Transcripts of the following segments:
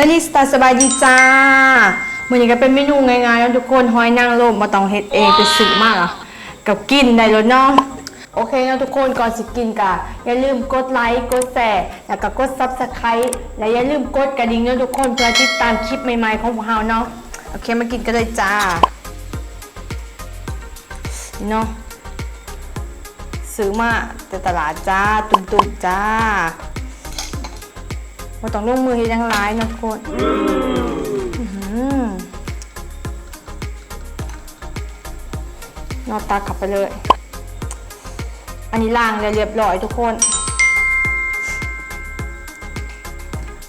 มื่อนี้สตาสบายดีจ้ามือนี้ก็เป็นเมนูง่ายๆแล้วทุกคนหอยนางรมมาต้องเฮ็ดเองไปซื้อมากอะกับกินได้แล้วเนาะโอเคนะทุกคนก่อนสิกินกะอย่าลืมกดไลค์กดแชร์แล้วก็กดซับสไครต์และอย่าลืมกดกระดิ่งนะทุกคนเพื่อติดตามคลิปใหม่ๆของพวกเราเนาะโอเคมากินกันเลยจ้าเนาะซื้อมาแต่ตลาดจ้า ตุ่มๆจ้า เราต้องลงมือให้ยังร้ายนะทุกคนอื้อหือนอตาขับไปเลย อันนี้ล้างแล้วเรียบร้อยทุกคน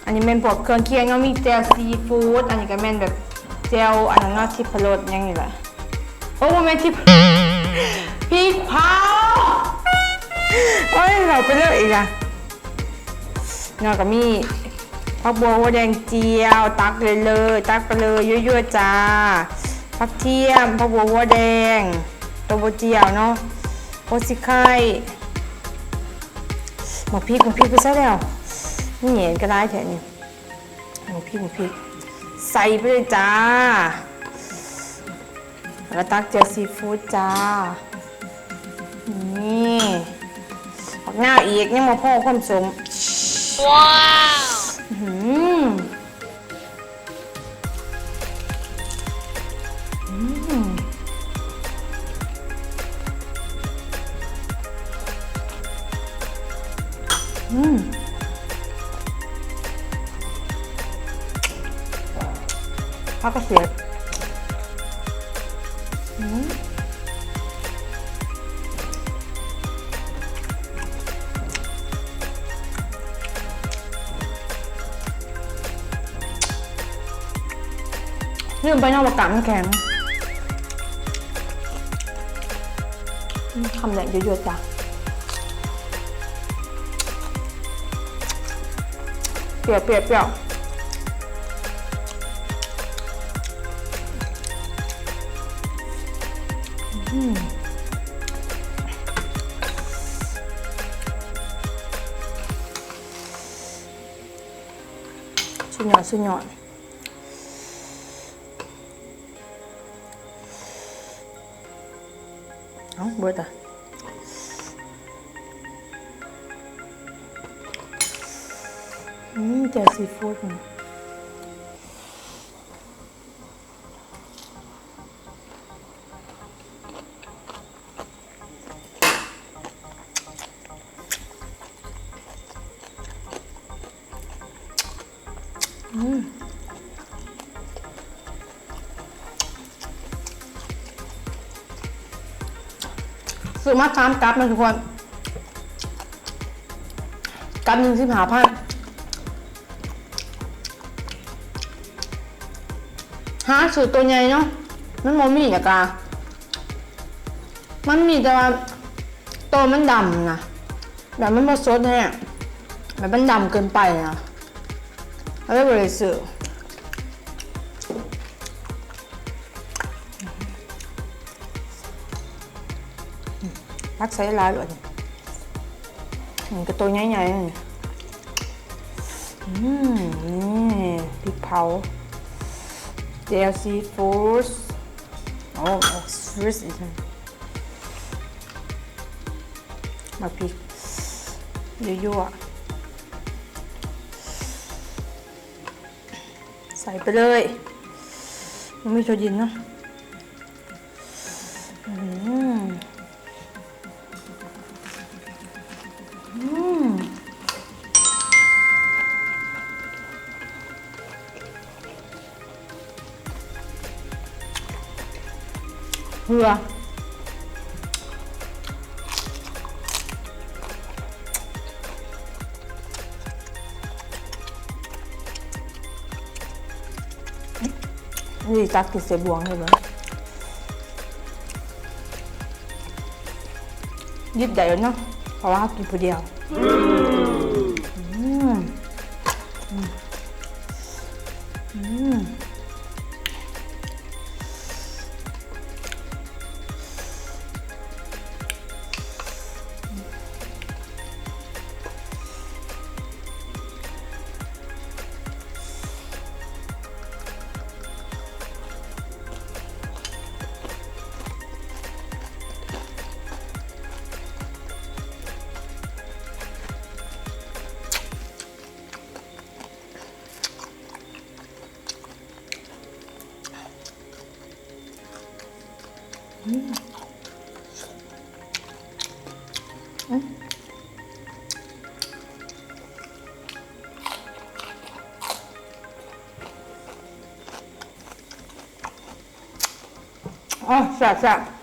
อันนี้เป็นพวกเครื่องเคียงเนาะมีเจลซีฟู้ด อันนี้ก็เป็นแบบเจลอันนั้นเนาะทิพรสยังไงล่ะ โอ้โมเมนทิพพริกเผาโอ้ยเราไปเลยอีกอะนอกจากมี ผักบัวหัวแดงเจียว ตักเลยเลย ตักไปเลยยั่วๆจ้าผักเทียมผักบัวหัวแดงตัวบัวเจียวเนาะโพสิไข่หมกพริกหมกพริกไปซะแล้วนี่เหนียนก็ได้แถวนี้หมกพริกหมกพริก ใส่ไปเลยจ้าแล้วตักเจียวซีฟู้ดจ้า นี่ผักหน้าอีกยังมาพ่อความสมอื อืมพักกระเสียดอืมลืมไปนอกประกาศน้ำแข็งอืมคำใหญ่เยอะๆจ้ะ เปรี้ยวเปรี้ยวเปรี้ย อืมสุดยอดสุดยอดเอ้าเบิดอะอืมเจอซีฟู้ดนี่อืมซื้อมาสามกับนะทุกคน กับหนึ่งสิบหาพัน หาสูตรตัวใหญ่เนาะมันโมมีอะกามันมีแต่ว่าตัวมันดำนะแบบมันผสดแห้งแบบมันดำเกินไปนะแล้วก็เลยซื้อรักใช้ลายเลยมันก็ตัวใหญ่ๆนี่อืมนี่พริกเผา เจลซีฟู้ดโอ้โอ้ฟริสอีกแล้วมาพริกยั่วๆใส่ไปเลยมันไม่ชดยินเนาะอืม เพื่อนี่จักกินเสียบวงเลยมั้ยยิบใหญ่แล้วเนาะเพราะว่ากินผู้เดียว อ๋อแซ่บแ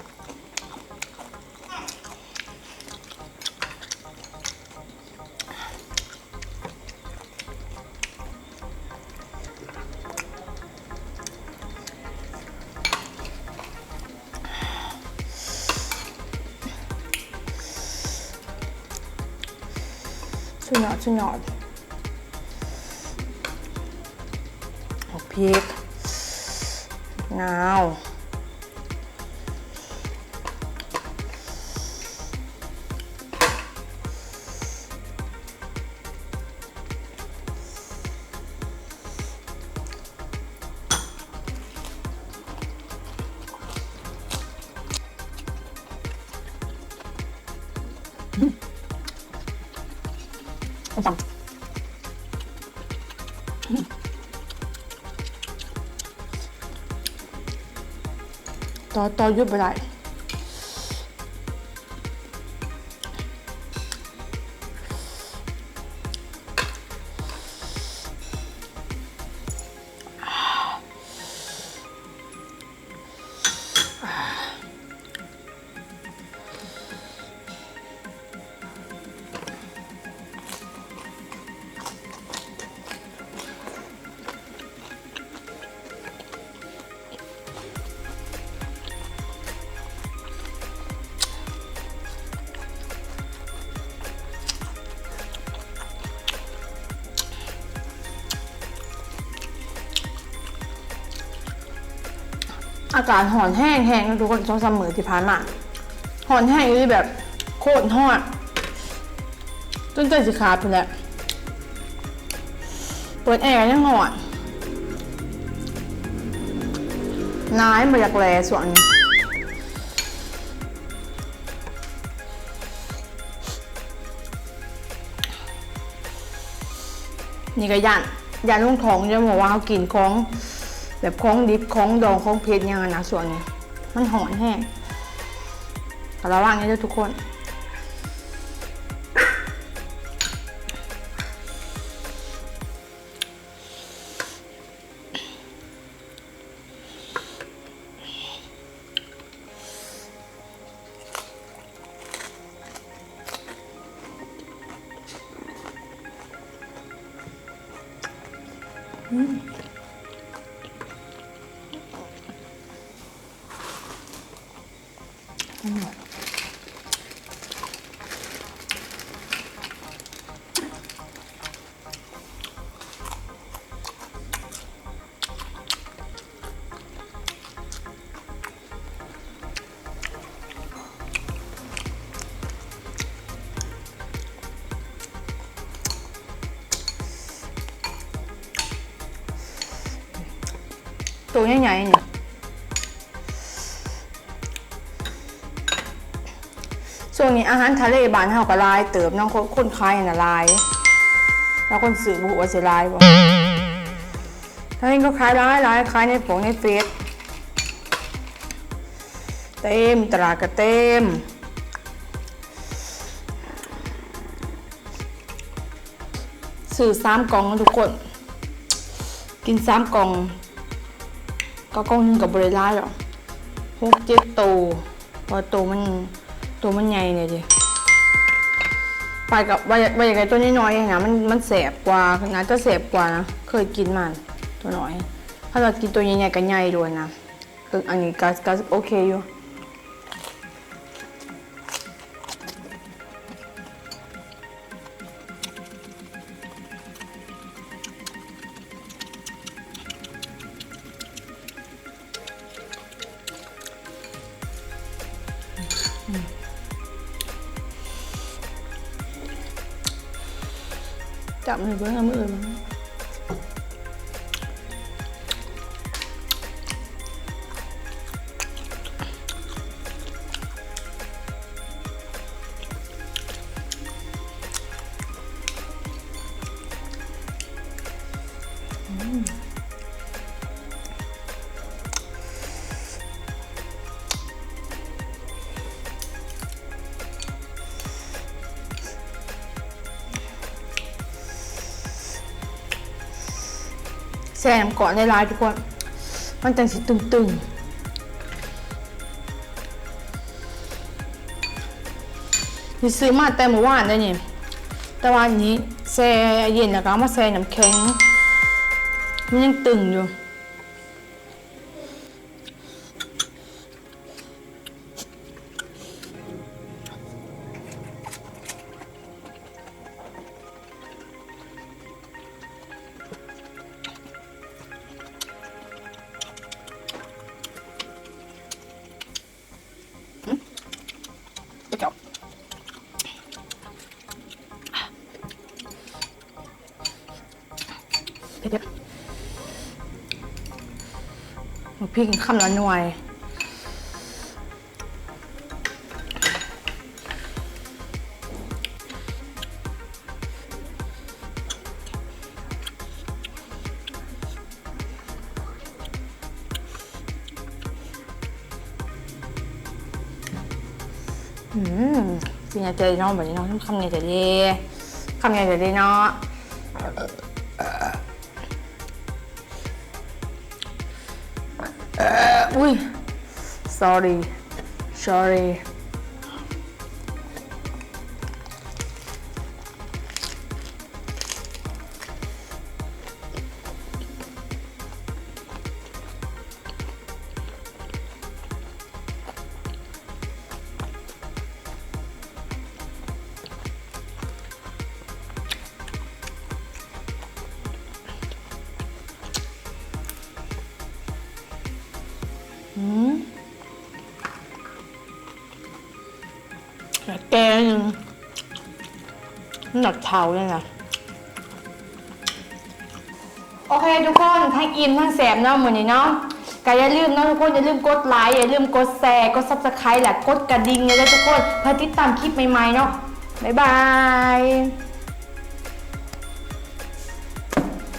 ซ่บสุดยอดสุดยอดเอาพริกนาว เอาจังต่อต่อยุบไปได้ อากาศหอนแห้งแห้งนะทุกคนช่องซัมอที่ผ่านมาหอนแห้งอยู่ที่แบบโคตรฮอดจนใจสิขาดไปแล้วเปิดแอร์ยังหอนนายมาอยากแลส่วนนี้นี่ก็ย่านย่านลุงทองจะบอกว่าเขากินของ แบบของดิบของดองของเผ็ดอย่างนั้นะส่วนนี้ มันหอนแห้งแต่ระวังนี้ด้วยทุกคน ตัวใหญ่ๆเนี่ยช่วงนี้อาหารทะเลบ้านเฮาก็หลาย เติบเน้องคนขายน่ะหลาย แล้วคนซื้อบ่ฮู้ว่าสิหลายบ่ถ้าเห็นก็ขายหลายหลายขายในผงในเฟซเต็มตลาดก็เต็มซื้อสามกล่องนะทุกคน กินสามกล่อง ก็กล้องหนึงกับบริลาหรอพวกเจ็ดโตวเพราะโตวมันโตวมันใหญ่เนี่ยดิไปกับใบใบใหญ่ตัวน้อยๆนะมันมันแสบกว่าน่าจะแสบกว่านะเคยกินมันตัวน้อย ถ้าเรากินตัวใหญ่ๆกันใหญ่ด้วยนะคืออันนี้ก็ก็โอเคอยู่ จับมือเบิ้ง เอามืออื่นมาแซมก่อนในลายทุกคน มันจังสิตึงๆนี่ซื้อมาแต่เมื่อวานได้นี่แต่วันนี้แช่เย็นแล้วก็เอามาแช่น้ำแข็ง มันยังตึงอยู่ ไปจับเผ็ดๆหมูพริกคำละหน่วย อืมกินยาเจอเนาะแบบนี้เนาะคำไงเจอดีคำไงเจอดีเนาะอุ้ย sorry sorry แกงหนักเทาเลยนะโอเคทุกคนทั้งอิ่มทั้งแสบเนาะเหมือนนี้เนาะก็อย่าลืมเนาะทุกคนอย่าลืมกดไลค์อย่าลืมกดแชร์กดซับสไครต์แหละกดกระดิ่งเลยนะทุกคนเพื่อติดตามคลิปใหม่ๆเนาะบ๊ายบาย